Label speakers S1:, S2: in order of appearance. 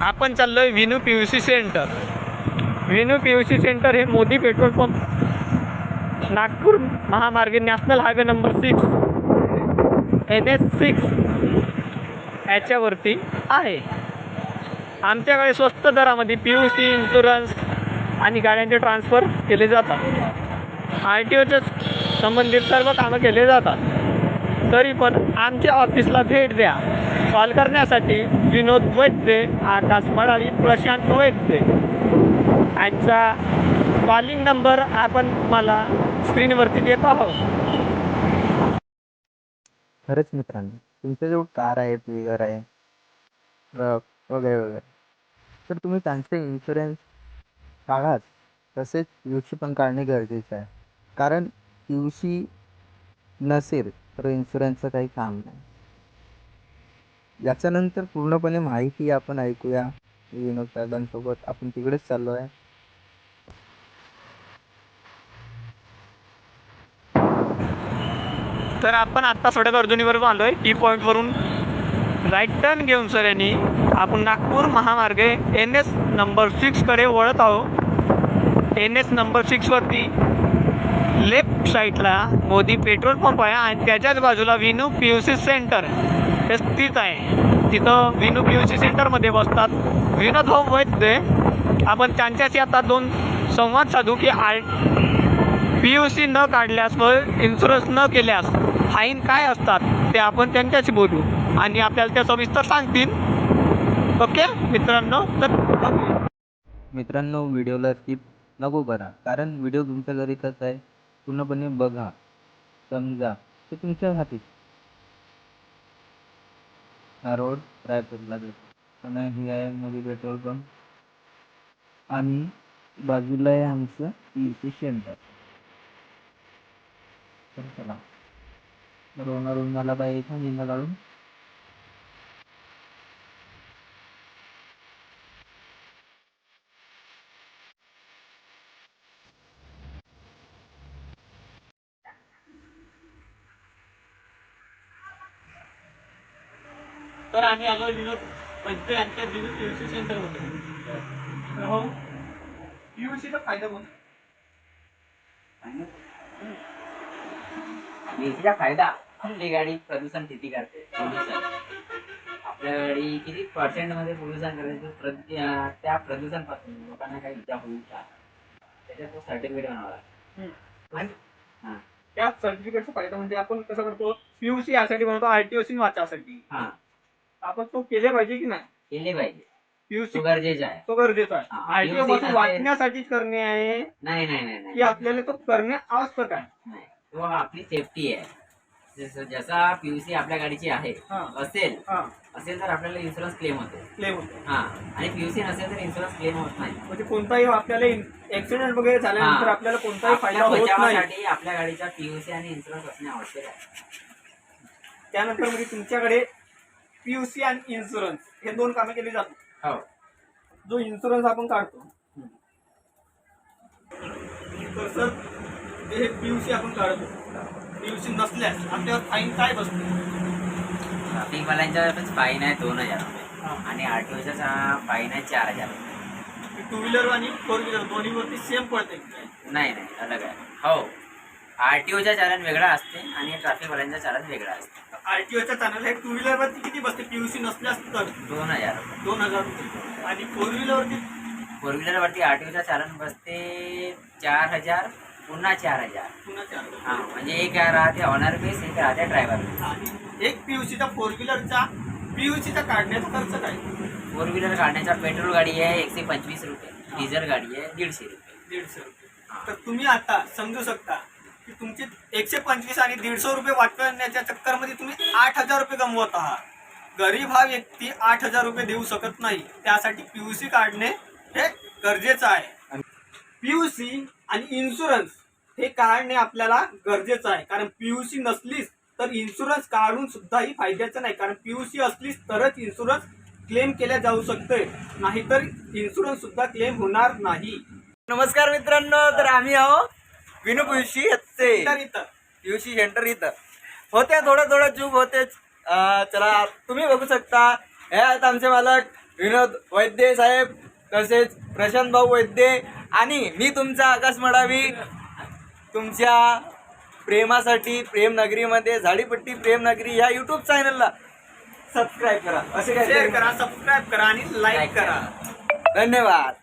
S1: आपण चाललो आहे Vinu P U C center. Vinu P U C center हे Modi petrol pump Nagpur महामार्गे national highway number six N H six याच्यावरती आहे. आमच्याकडे स्वस्त दरामध्ये पी यू सी इन्शुरन्स आणि गाड्यांचे ट्रान्सफर केले जातात. आर टी ओच्या संबंधित सर्व कामं केले जातात. तरी पण आमच्या ऑफिसला भेट द्या. कॉल करण्यासाठी विनोद वैद्य आकाश मडाळी प्रशांत वैद्य. यांचा कॉलिंग नंबर आपण मला स्क्रीनवरती देत आहोत.
S2: खरंच मित्रांनो तुमच्याजवळ कार आहे टू व्हीलर आहे ट्रक वगैरे वगैरे तर तुम्ही त्यांचे इन्शुरन्स काढाच तसेच यू सी पण काढणे गरजेचं आहे. कारण यू सी नसेल तर इन्शुरन्सचं काही काम नाही. याच्यानंतर पूर्णपणे माहिती आपण ऐकूया. विनोद दादांसोबत आपण तिकडेच चाललो आहे
S1: तर आपण आत्ता सोड्यात अर्जुनीवर आलो आहे टी पॉईंटवरून राईट टर्न घेऊन सर यांनी आपण नागपूर महामार्गे एन एस नंबर सिक्सकडे वळत आहोत. एन एस नंबर सिक्सवरती लेफ्ट साईडला मोदी पेट्रोल पंप आहे आणि त्याच्याच बाजूला Vinu P U C center हेच स्थित आहे. तिथं विनू पी यू सी सेंटरमध्ये बसतात. विनोदभाऊ वैद्य आपण त्यांच्याशी आता दोन संवाद साधू की आर पी यू सी न काढल्यास व इन्शुरन्स न केल्यास फाईन काय असतात ते आपण त्यांच्याशी बोलू आणि आपल्याला त्या सविस्तर सांगतील. ओके मित्रांनो तर
S2: मित्रांनो व्हिडिओला स्किप नको करा कारण व्हिडिओ तुमच्या घरी कसं आहे. पूर्णपणे बघा समजा ते तुमच्या हाती हा रोड रायपूरला जातो. आणि ही आहे मोदी पेट्रोल पंप. आणि बाजूला आहे आमचं ई सी सेंटर. तर चला. रोनारून मला पाहिजे इथं निंदा काढून.
S1: तर आम्ही आलो विनोद पंच यांच्या विनोद पी यू सी सेंटरमध्ये हो. पी यू सीचा फायदा कोण?
S3: एसीचा फायदा आपली गाडी प्रदूषण किती करते? आपल्या गाडी किती पर्सेंटमध्ये पोल्युशन करायचं? त्या प्रदूषणपासून लोकांना काही इजा होईल का? त्याच्यात तो सर्टिफिकेट बनावा लागतो.
S1: आणि
S3: हा.
S1: त्या सर्टिफिकेटचा फायदा म्हणजे आपण कसं करतो? पी यू सी यासाठी बनवतो आर टी ओ सी वाचासाठी.
S3: हा.
S1: आपण तो केले पाहिजे की नाही?
S3: केले पाहिजे. तो गरजेचं आहे.
S1: तो गरजेचा आहे.
S3: हा, PUC
S1: पासून
S3: साठी-
S1: करणे आहे.
S3: नाही नाही नाही
S1: की
S3: नाही
S1: आपल्याला तो करणे आवश्यक आहे.
S3: नाही. तो आपली सेफ्टी आहे. जसं जसा पीयूसी आपल्या गाडीची आहे
S1: हा.
S3: असेल
S1: हा.
S3: असेल तर आपल्याला इन्शुरन्स क्लेम होतो.
S1: क्लेम होतो.
S3: हा. आणि पीयूसी नसेल तर इन्शुरन्स क्लेम होत नाही.
S1: म्हणजे कोणताही आपल्याला ऍक्सिडेंट वगैरे झाल्यानंतर
S3: हा.
S1: आपल्याला कोणताही फायदा
S3: आपल्या
S1: होत नाही.
S3: बचावासाठी आपल्या गाडीचा पीयूसी आणि इन्शुरन्स असणे आवश्यक आहे.
S1: त्यानंतर म्हणजे तुमच्याकडे पीयूसी आणि इन्शुरन्स हे दोन कामे केली जातात.
S3: हो.
S1: जो इन्शुरन्स आपण काढतो. तर सर हे पीयूसी आपण काढतो. पीयूसी नसल्यास आपल्यावर फाईन काय बसतो?
S3: ट्रॅफिक वाल्यांचा फाईन आहे दोन हजार रुपये. आणि आरटीओचा फाईन आहे चार हजार रुपये.
S1: टू व्हीलर आणि फोर व्हीलर दोन्हीवरती सेम पडते.
S3: नाही नाही अलग आहे. हो. आरटीओचा चालन वेगळा असते आणि ट्रॅफिक वाल्यांचा चालन वेगळा असते.
S1: आरटीओच्या चॅनल हे टू व्हीलरवरती किती बसते? पीयूसी नसल्यास तर.
S3: दोन हजार रुपये.
S1: दोन हजार रुपये. आणि फोर व्हीलरवरती
S3: फोर व्हीलरवरती आरटीओचा चालन बसते चार हजार पुन्हा चार हजार.
S1: पुन्हा चार
S3: हा म्हणजे एक राहते ऑनर बेस एक राहते ड्रायव्हर
S1: आणि एक पीयूसीचा फोर व्हीलरचा पीयूसीचा काढण्याचा खर्च काय?
S3: फोर व्हीलर काढण्याचा पेट्रोल गाडी आहे एकशे पंचवीस रुपये डिझेल गाडी आहे दीडशे रुपये.
S1: दीडशे रुपये. तर तुम्ही आता समजू शकता की तुमचे एकशे पंचवीस आणि दीडशे रुपये वाटण्याच्या चक्करमध्ये तुम्ही आठ हजार रुपये गमवत आहात. गरीब हा व्यक्ती आठ हजार रुपये देऊ शकत नाही. त्यासाठी पीयूसी काढणे हे गरजेचं आहे. पीयूसी आणि इन्शुरन्स हे काढणे आपल्याला गरजेचं आहे. कारण पीयूसी नसलीच तर इन्शुरन्स काढून सुद्धाही फायद्याचं नाही. कारण पीयूसी असलीच तरच इन्शुरन्स क्लेम केल्या जाऊ शकते नाहीतर इन्शुरन्स सुद्धा क्लेम होणार नाही.
S4: नमस्कार मित्रांनो तर आम्ही आहोत विनू पियुषी
S1: इथं.
S4: पियुषी सेंटर इथं. होते थोडं थोडं चूक होतेच अं, चला तुम्ही बघू शकता. हे आहेत आमचे मालक विनोद वैद्य साहेब तसेच प्रशांत भाऊ वैद्य आणि मी तुमचा आकाश मडावी. तुमच्या प्रेमासाठी प्रेम नगरीमध्ये झाडीपट्टी प्रेम नगरी या युट्यूब चॅनलला सबस्क्राईब करा. असे काय
S1: शेअर करा सबस्क्राईब करा आणि लाईक करा.
S4: धन्यवाद.